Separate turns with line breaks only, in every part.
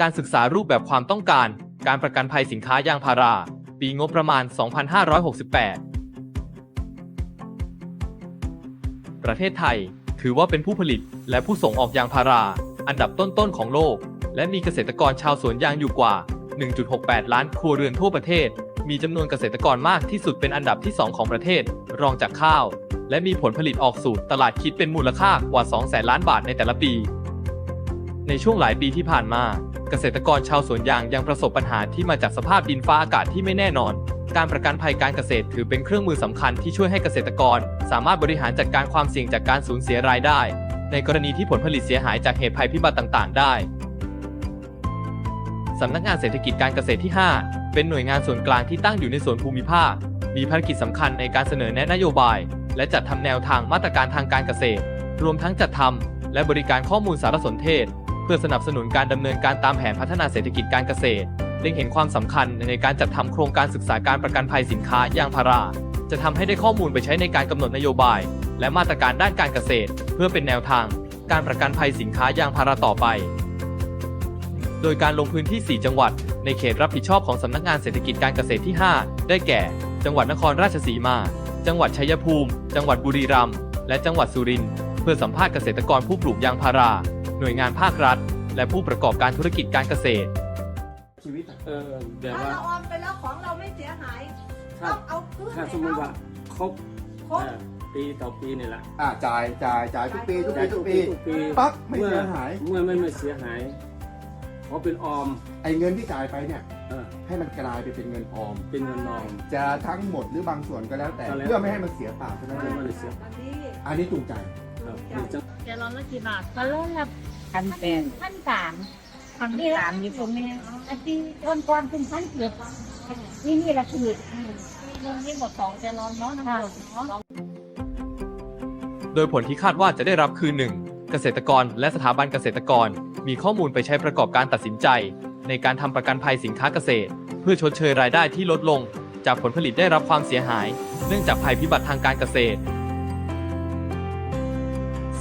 การศึกษารูปแบบความต้องการ การประกันภัยสินค้ายางพารา ปีงบประมาณ 2568 ประเทศไทย ถือว่าเป็นผู้ผลิตและผู้ส่งออกยางพารา อันดับต้นๆของโลก และมีเกษตรกรชาวสวนยางอยู่กว่า 1.68 ล้านครัวเรือนทั่วประเทศ มีจำนวนเกษตรกรมากที่สุดเป็นอันดับที่ 2 ของประเทศ รองจากข้าว และมีผลผลิตออกสู่ตลาดคิดเป็นมูลค่ากว่า2แสนล้านบาทในแต่ละปี ในช่วงหลายปีที่ผ่านมา เกษตรกรชาวสวนยางยังประสบปัญหาที่มาจากสภาพดินฟ้าอากาศที่ไม่แน่นอน การประกันภัยการเกษตรถือเป็นเครื่องมือสำคัญที่ช่วยให้เกษตรกร สามารถบริหารจัดการความเสี่ยงจากการสูญเสียรายได้ ในกรณีที่ผลผลิตเสียหายจากเหตุภัยพิบัติต่างๆ ได้สำนักงานเศรษฐกิจการเกษตรที่ 5 เป็นหน่วยงานส่วนกลางที่ตั้งอยู่ในส่วนภูมิภาค มีภารกิจสำคัญในการเสนอแนะนโยบาย และจัดทำแนวทางมาตรการทางการเกษตร รวมทั้งจัดทำและบริการข้อมูลสารสนเทศ พื่อสนับสนุนการดำเนินการตามแผนพัฒนาเศรษฐกิจการเกษตรเล็งเห็นความสำคัญในการจัดทำโครงการศึกษาการประกันภัยสินค้ายางพารา จะทำให้ได้ข้อมูลไปใช้ในการกำหนดนโยบาย และมาตรการด้านการเกษตร เพื่อเป็นแนวทาง การประกันภัยสินค้ายางพาราต่อไป โดยการลงพื้นที่ 4 จังหวัด ในเขตรับผิดชอบของสำนักงานเศรษฐกิจการเกษตรที่ 5 ได้แก่ จังหวัดนครราชสีมา จังหวัดชัยภูมิ จังหวัดบุรีรัมย์ และจังหวัดสุรินทร์ เพื่อสัมภาษณ์เกษตรกรผู้ปลูกยางพารา หน่วยงานภาครัฐ และผู้ประกอบการธุรกิจการเกษตร
ชีวิตอะ
เออแบบ
ถ้า
ว่า
เราออมไปแล้วของเราไม่เสียหาย
ถ้า
ต้องเอาคืน
ถ้า
ให้
สมมติว่า
เขา
ครบ
ครบ
เอ่อปีต่อปีนี่แหละ
อ่าจ่ายจ่ายจ่ายทุกปีทุกปีทุกปี
ทุกปี
ปั๊บไม่เสียหาย
เมื่อไม่ไม่เสียหายเพราะเป็นออม
ไอ้เงินที่จ่ายไปเนี่ย
เออ
ให้มันกลายไปเป็นเงินออม
เป็นเงินออม
จะทั้งหมดหรือบางส่วนก็แล้วแต่
ก็แล้ว
เพื่อไม่ให้มันเสียเปล่าเท่านั้น
เพื่
เอ
องไม่ได้เสีย
อันนี้
อันนี้จูงใจ
ครับนี่จัง
แกร้อนละกี่บาท
ก็เริ่มละ
พันแปด
พันสาม
พันสามอยู่ตรงนี้
อาทิตย์ก่อนก่อนเป็นพันเกือบนี่นี่ละคือ
เรื่องที่หมดสองแกร้อนเนาะน้ำหมดเนาะ
โดยผลที่คาดว่าจะได้รับคือ 1. เกษตรกรและสถาบันเกษตรกร มีข้อมูลไปใช้ประกอบการตัดสินใจ ในการทำประกันภัยสินค้าเกษตร เพื่อชดเชยรายได้ที่ลดลง จากผลผลิตได้รับความเสียหาย เนื่องจากภัยพิบัติทางการเกษตร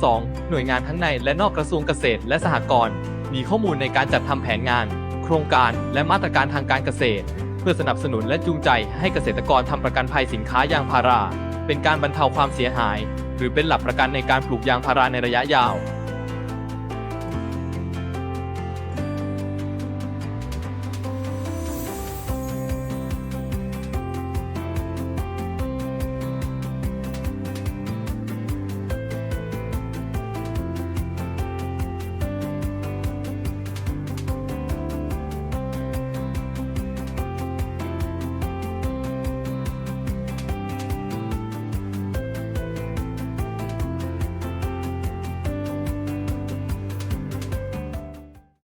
2. หน่วยงานทั้งในและนอกกระทรวงเกษตรและสหกรณ์มีข้อมูลในการจัดทำแผนงาน โครงการและมาตรการทางการเกษตร เพื่อสนับสนุนและจูงใจให้เกษตรกรทำประกันภัยสินค้ายางพารา เป็นการบรรเทาความเสียหาย หรือเป็นหลักประกันในการปลูกยางพาราในระยะยาว